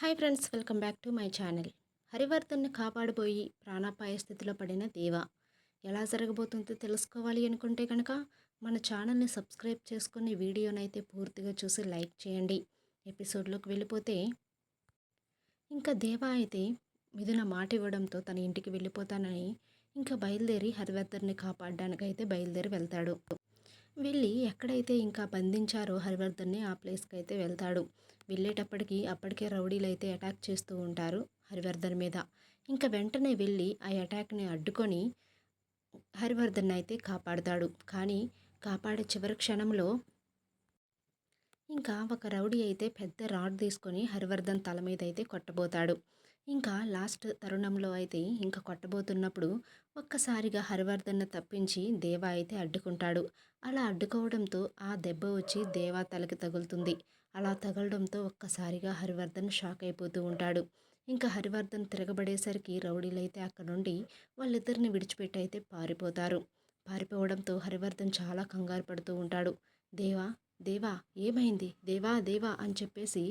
Hi friends welcome back to my channel. హరివర్ధన్ని కాపాడబోయి ప్రాణాపాయ స్థితిలో పడిన దేవ. ఎలా జరగబోతుందో తెలుసుకోవాలి అనుకుంటే కనుక మన ఛానల్ని సబ్స్క్రైబ్ చేసుకుని వీడియోనైతే పూర్తిగా చూసి లైక్ చేయండి. ఎపిసోడ్లోకి వెళ్ళిపోతే ఇంకా దేవ అయితే మిథున మాట ఇవ్వడంతో తన ఇంటికి వెళ్ళిపోతానని ఇంకా బయలుదేరి హరివర్ధన్ని కాపాడడానికి అయితే బయలుదేరి వెళ్తాడు. వెళ్ళి ఎక్కడైతే ఇంకా బంధించారో హరివర్ధన్ని ఆ ప్లేస్కి అయితే వెళ్తాడు. వెళ్ళేటప్పటికి అప్పటికే రౌడీలు అయితే అటాక్ చేస్తూ ఉంటారు హరివర్ధన్ మీద. ఇంకా వెంటనే వెళ్ళి ఆ అటాక్ని అడ్డుకొని హరివర్ధన్ అయితే కాపాడుతాడు. కానీ కాపాడే చివరి క్షణంలో ఇంకా ఒక రౌడీ అయితే పెద్ద రాడ్ తీసుకొని హరివర్ధన్ తల మీద అయితే కొట్టబోతాడు. ఇంకా లాస్ట్ తరుణంలో అయితే ఇంకా కొట్టబోతున్నప్పుడు ఒక్కసారిగా హరివర్ధన్ను తప్పించి దేవ అయితే అడ్డుకుంటాడు. అలా అడ్డుకోవడంతో ఆ దెబ్బ వచ్చి దేవా తలకి తగులుతుంది. అలా తగలడంతో ఒక్కసారిగా హరివర్ధన్ షాక్ అయిపోతూ ఉంటాడు. ఇంకా హరివర్ధన్ తిరగబడేసరికి రౌడీలైతే అక్కడ నుండి వాళ్ళిద్దరిని విడిచిపెట్టి అయితే పారిపోతారు. పారిపోవడంతో హరివర్ధన్ చాలా కంగారు పడుతూ ఉంటాడు. దేవా దేవా ఏమైంది? దేవా దేవా అని చెప్పేసి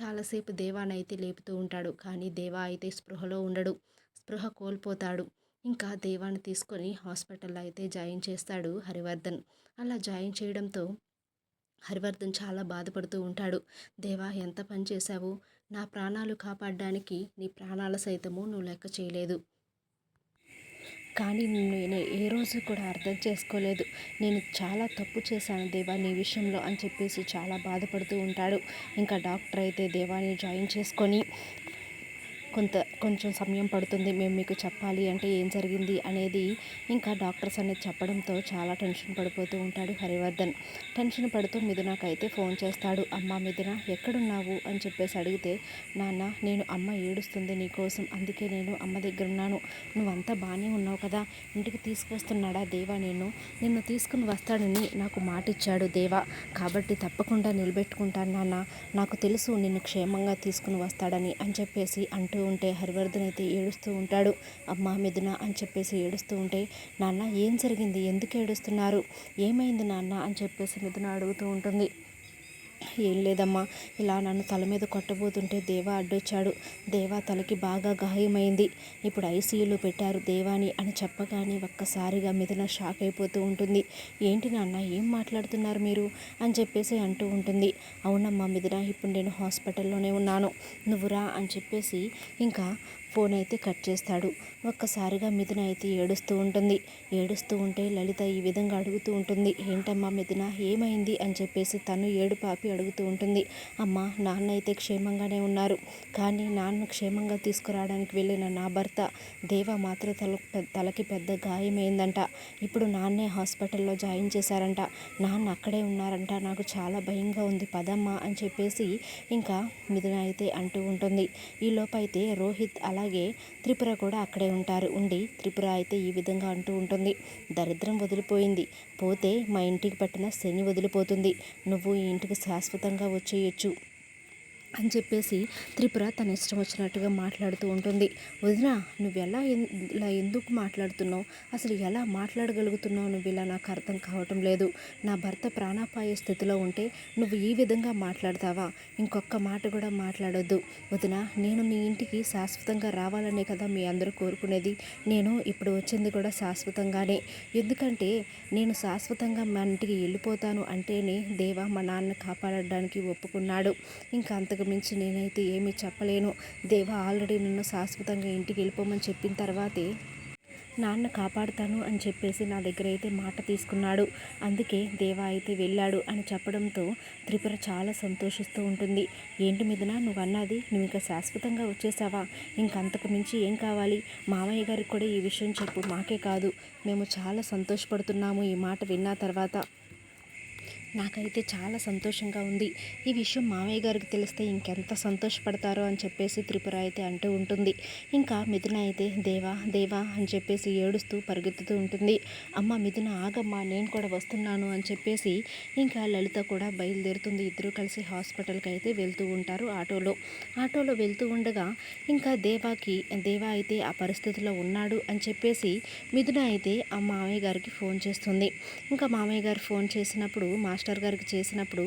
చాలాసేపు దేవానైతే లేపుతూ ఉంటాడు. కానీ దేవా అయితే స్పృహలో ఉండడు. స్పృహ కోల్పోతాడు. ఇంకా దేవాన్ని తీసుకొని హాస్పిటల్లో అయితే జాయిన్ చేస్తాడు హరివర్ధన్. అలా జాయిన్ చేయడంతో హరివర్ధన్ చాలా బాధపడుతూ ఉంటాడు. దేవా ఎంత పని చేశావు? నా ప్రాణాలు కాపాడడానికి నీ ప్రాణాల సైతము నువ్వు లెక్క చేయలేదు. కానీ నేను ఏ రోజు కూడా అర్థం చేసుకోలేదు. నేను చాలా తప్పు చేశాను దేవా నీ విషయంలో అని చెప్పేసి చాలా బాధపడుతూ ఉంటాడు. ఇంకా డాక్టర్ అయితే దేవాని జాయిన్ చేసుకొని కొంత కొంచెం సమయం పడుతుంది. మేము మీకు చెప్పాలి అంటే ఏం జరిగింది అనేది ఇంకా డాక్టర్స్ అనేది చెప్పడంతో చాలా టెన్షన్ పడిపోతూ ఉంటాడు హరివర్ధన్. టెన్షన్ పడుతూ మిథునకైతే ఫోన్ చేస్తాడు. అమ్మ మిథున ఎక్కడున్నావు? అని చెప్పేసి అడిగితే నాన్న నేను అమ్మ ఏడుస్తుంది నీకోసం. అందుకే నేను అమ్మ దగ్గర ఉన్నాను నువ్వంతా బాగానే ఉన్నావు కదా. ఇంటికి తీసుకొస్తున్నాడా దేవా నేను నిన్ను తీసుకుని వస్తాడని నాకు మాట ఇచ్చాడు దేవా. కాబట్టి తప్పకుండా నిలబెట్టుకుంటాను నాన్న. నాకు తెలుసు నిన్ను క్షేమంగా తీసుకుని వస్తాడని అని చెప్పేసి అంటూ ఉంటే హరివర్ధన్ అయితే ఏడుస్తూ ఉంటాడు. అమ్మ మిథున అని చెప్పేసి ఏడుస్తూ ఉంటే నాన్న ఏం జరిగింది? ఎందుకు ఏడుస్తున్నారు? ఏమైంది నాన్న? అని చెప్పేసి మిథున అడుగుతూ ఉంటుంది. ఏం లేదమ్మా. ఇలా నన్ను తల మీద కొట్టబోతుంటే దేవా అడ్డొచ్చాడు. దేవా తలకి బాగా గాయమైంది. ఇప్పుడు ఐసీయూలో పెట్టారు దేవాని అని చెప్పగానే ఒక్కసారిగా మిథున షాక్ అయిపోతూ ఉంటుంది. ఏంటి నాన్న ఏం మాట్లాడుతున్నారు మీరు? అని చెప్పేసి అంటూ ఉంటుంది. అవునమ్మా మిథున ఇప్పుడు నేను హాస్పిటల్లోనే ఉన్నాను. నువ్వురా అని చెప్పేసి ఇంకా ఫోన్ అయితే కట్ చేస్తాడు. ఒక్కసారిగా మిథున అయితే ఏడుస్తూ ఉంటుంది. ఏడుస్తూ ఉంటే లలిత ఈ విధంగా అడుగుతూ ఉంటుంది. ఏంటమ్మా మిథున ఏమైంది? అని చెప్పేసి తను ఏడు పాపి అడుగుతూ ఉంటుంది. అమ్మ నాన్న అయితే క్షేమంగానే ఉన్నారు. కానీ నాన్న క్షేమంగా తీసుకురావడానికి వెళ్ళిన నా భర్త దేవ మాత్రం తల తలకి పెద్ద గాయమైందంట. ఇప్పుడు నాన్నే హాస్పిటల్లో జాయిన్ చేశారంట. నాన్న అక్కడే ఉన్నారంట. నాకు చాలా భయంగా ఉంది. పదమ్మ అని చెప్పేసి ఇంకా మిథున అయితే అంటూ ఉంటుంది. ఈ అయితే రోహిత్ అలాగే త్రిపుర కూడా అక్కడే ఉంటారు. ఉండి త్రిపుర అయితే ఈ విధంగా అంటూ ఉంటుంది. దరిద్రం వదిలిపోయింది. పోతే మా ఇంటికి పట్టిన శని వదిలిపోతుంది. నువ్వు ఈ ఇంటికి శాశ్వతంగా వచ్చేయచ్చు. అని చెప్పేసి త్రిపుర తన ఇష్టం వచ్చినట్టుగా మాట్లాడుతూ ఉంటుంది. వదిన నువ్వు ఎలా ఇలా ఎందుకు మాట్లాడుతున్నావు? అసలు ఎలా మాట్లాడగలుగుతున్నావు? నువ్వు ఇలా నాకు అర్థం కావటం లేదు. నా భర్త ప్రాణాపాయ స్థితిలో ఉంటే నువ్వు ఈ విధంగా మాట్లాడతావా? ఇంకొక మాట కూడా మాట్లాడొద్దు. వదిన నేను మీ ఇంటికి శాశ్వతంగా రావాలనే కదా మీ అందరూ కోరుకునేది. నేను ఇప్పుడు వచ్చింది కూడా శాశ్వతంగానే. ఎందుకంటే నేను శాశ్వతంగా మా ఇంటికి వెళ్ళిపోతాను అంటేనే దేవా మా నాన్న కాపాడడానికి ఒప్పుకున్నాడు. ఇంకా అంత అంతకు మించి నేనైతే ఏమీ చెప్పలేను. దేవ ఆల్రెడీ నన్ను శాశ్వతంగా ఇంటికి వెళ్ళిపోమని చెప్పిన తర్వాతే నాన్న కాపాడుతాను అని చెప్పేసి నా దగ్గర అయితే మాట తీసుకున్నాడు. అందుకే దేవా అయితే వెళ్ళాడు అని చెప్పడంతో త్రిపుర చాలా సంతోషిస్తూ ఉంటుంది. ఏంటి మీదన నువ్వు అన్నది? నువ్వు ఇంకా శాశ్వతంగా వచ్చేసావా? ఇంకంతకు మించి ఏం కావాలి? మామయ్య గారికి కూడా ఈ విషయం చెప్పు మాకే కాదు. మేము చాలా సంతోషపడుతున్నాము ఈ మాట విన్న తర్వాత. నాకైతే చాలా సంతోషంగా ఉంది. ఈ విషయం మామయ్య గారికి తెలిస్తే ఇంకెంత సంతోషపడతారో అని చెప్పేసి త్రిపుర అయితే అంటూ ఉంటుంది. ఇంకా మిథున అయితే దేవా దేవా అని చెప్పేసి ఏడుస్తూ పరిగెత్తుతూ ఉంటుంది. అమ్మ మిథున ఆగమ్మా నేను కూడా వస్తున్నాను అని చెప్పేసి ఇంకా లలిత కూడా బయలుదేరుతుంది. ఇద్దరు కలిసి హాస్పిటల్కి అయితే వెళ్తూ ఉంటారు ఆటోలో. ఆటోలో వెళ్తూ ఉండగా ఇంకా దేవాకి దేవా అయితే ఆ పరిస్థితిలో ఉన్నాడు అని చెప్పేసి మిథున అయితే ఆ మామయ్య గారికి ఫోన్ చేస్తుంది. ఇంకా మామయ్య గారు ఫోన్ చేసినప్పుడు మా మాస్టర్ గారికి చేసినప్పుడు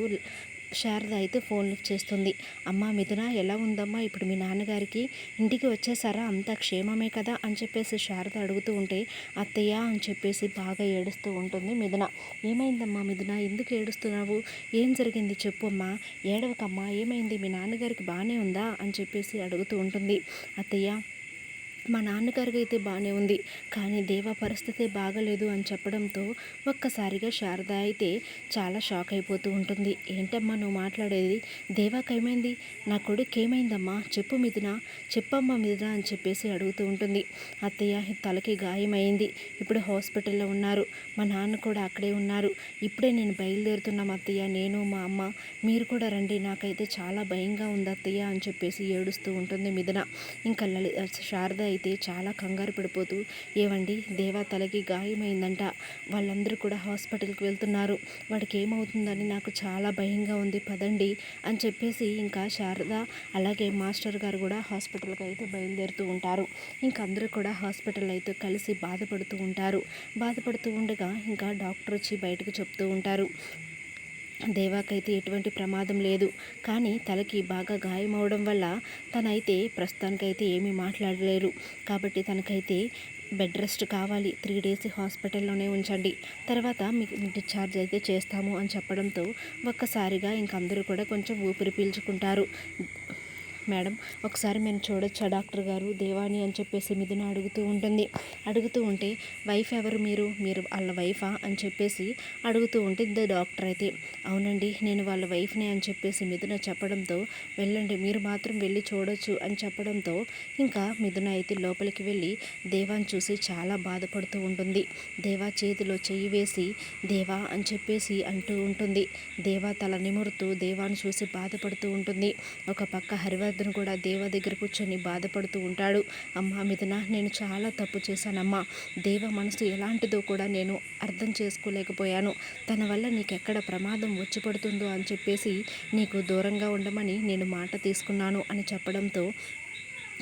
శారద అయితే ఫోన్ లిఫ్ట్ చేస్తుంది. అమ్మ మిథున ఎలా ఉందమ్మా? ఇప్పుడు మీ నాన్నగారికి ఇంటికి వచ్చేసారా? అంతా క్షేమమే కదా? అని చెప్పేసి శారద అడుగుతూ ఉంటే అత్తయ్య అని చెప్పేసి బాగా ఏడుస్తూ ఉంటుంది మిథున. ఏమైందమ్మా మిథున? ఎందుకు ఏడుస్తున్నావు? ఏం జరిగింది చెప్పు అమ్మా. ఏడవకమ్మా. ఏమైంది? మీ నాన్నగారికి బాగానే ఉందా? అని చెప్పేసి అడుగుతూ ఉంటుంది. అత్తయ్య మా నాన్నగారికి అయితే బాగానే ఉంది. కానీ దేవ పరిస్థితి బాగలేదు అని చెప్పడంతో ఒక్కసారిగా శారద అయితే చాలా షాక్ అయిపోతూ ఉంటుంది. ఏంటమ్మా నువ్వు మాట్లాడేది? దేవాకి ఏమైంది? నా కొడుకు ఏమైందమ్మా? చెప్పు మిథున. చెప్పమ్మా మిథున అని చెప్పేసి అడుగుతూ ఉంటుంది. అత్తయ్య తలకి గాయమైంది ఇప్పుడు హాస్పిటల్లో ఉన్నారు. మా నాన్న కూడా అక్కడే ఉన్నారు. ఇప్పుడే నేను బయలుదేరుతున్నాం అత్తయ్య. నేను మా అమ్మ మీరు కూడా రండి. నాకైతే చాలా భయంగా ఉంది అత్తయ్య అని చెప్పేసి ఏడుస్తూ ఉంటుంది మిథున. ఇంకా లలి శారద అయితే చాలా కంగారు పడిపోతూ ఏవండి దేవా తలకి గాయమైందంట. వాళ్ళందరూ కూడా హాస్పిటల్కి వెళ్తున్నారు. వాడికి ఏమవుతుందని నాకు చాలా భయంగా ఉంది. పదండి అని చెప్పేసి ఇంకా శారద అలాగే మాస్టర్ గారు కూడా హాస్పిటల్కి అయితే బయలుదేరుతూ ఉంటారు. ఇంకా అందరూ కూడా హాస్పిటల్ అయితే కలిసి బాధపడుతూ ఉంటారు. బాధపడుతూ ఉండగా ఇంకా డాక్టర్ వచ్చి బయటకు చెప్తూ ఉంటారు. దేవాకైతే ఎటువంటి ప్రమాదం లేదు. కానీ తలకి బాగా గాయం అవడం వల్ల తనైతే ప్రస్తుతానికైతే ఏమీ మాట్లాడలేరు. కాబట్టి తనకైతే బెడ్ రెస్ట్ కావాలి. త్రీ డేస్ హాస్పిటల్లోనే ఉంచండి. తర్వాత మీకు డిశ్చార్జ్ అయితే చేస్తాము అని చెప్పడంతో ఒక్కసారిగా ఇంకందరూ కూడా కొంచెం ఊపిరి పీల్చుకుంటారు. మేడం ఒకసారి మేము చూడొచ్చా డాక్టర్ గారు? దేవాని అని చెప్పేసి మిథున అడుగుతూ ఉంటుంది. అడుగుతూ ఉంటే వైఫ్ ఎవరు మీరు? మీరు వాళ్ళ వైఫా? అని చెప్పేసి అడుగుతూ ఉంటే ద డాక్టర్ అయితే అవునండి నేను వాళ్ళ వైఫ్ని అని చెప్పేసి మిథున చెప్పడంతో వెళ్ళండి మీరు మాత్రం వెళ్ళి చూడొచ్చు అని చెప్పడంతో ఇంకా మిథున అయితే లోపలికి వెళ్ళి దేవాని చూసి చాలా బాధపడుతూ ఉంటుంది. దేవా చేతిలో చెయ్యి వేసి దేవా అని చెప్పేసి అంటూ ఉంటుంది. దేవా తల నిమురుతూ దేవాన్ని చూసి బాధపడుతూ ఉంటుంది. ఒక పక్క హరివ జనార్దన్ కూడా దేవ దగ్గర కూర్చొని బాధపడుతూ ఉంటాడు. అమ్మ మిథున నేను చాలా తప్పు చేశానమ్మా. దేవ మనసు ఎలాంటిదో కూడా నేను అర్థం చేసుకోలేకపోయాను. తన వల్ల నీకు ఎక్కడ ప్రమాదం వచ్చి పడుతుందో అని చెప్పేసి నీకు దూరంగా ఉండమని నేను మాట తీసుకున్నాను అని చెప్పడంతో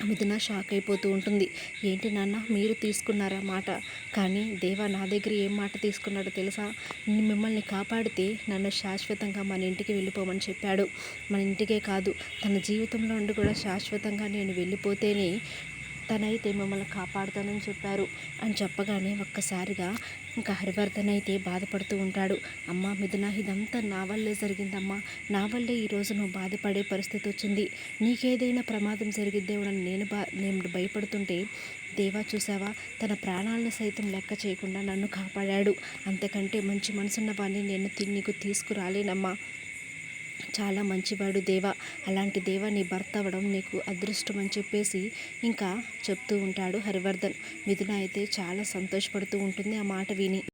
మిథున షాక్ అయిపోతూ ఉంటుంది. ఏంటి నాన్న మీరు తీసుకున్నారా మాట? కానీ దేవా నా దగ్గర ఏం మాట తీసుకున్నాడో తెలుసా? మిమ్మల్ని కాపాడితే నన్ను శాశ్వతంగా మన ఇంటికి వెళ్ళిపోమని చెప్పాడు. మన ఇంటికే కాదు తన జీవితంలో ఉండి కూడా శాశ్వతంగా నేను వెళ్ళిపోతేనే తనైతే మిమ్మల్ని కాపాడుతానని చెప్పారు. అని చెప్పగానే ఒక్కసారిగా ఇంకా హరివర్ధన్ అయితే బాధపడుతూ ఉంటాడు. అమ్మ మిథున ఇదంతా నా వల్లే జరిగిందమ్మా. నా వల్లే ఈరోజు నువ్వు బాధపడే పరిస్థితి వచ్చింది. నీకేదైనా ప్రమాదం జరిగిద్దేమోనని నేను బా నేను భయపడుతుంటే దేవా చూసావా? తన ప్రాణాలను సైతం లెక్క చేయకుండా నన్ను కాపాడాడు. అంతకంటే మంచి మనసున్న వాడిని నేను నీకు తీసుకురాలేనమ్మా. చాలా మంచివాడు దేవ. అలాంటి దేవ నీ భర్త అవ్వడం నీకు అదృష్టం అని చెప్పేసి ఇంకా చెప్తూ ఉంటాడు హరివర్ధన్. మిథున అయితే చాలా సంతోషపడుతూ ఉంటుంది ఆ మాట విని.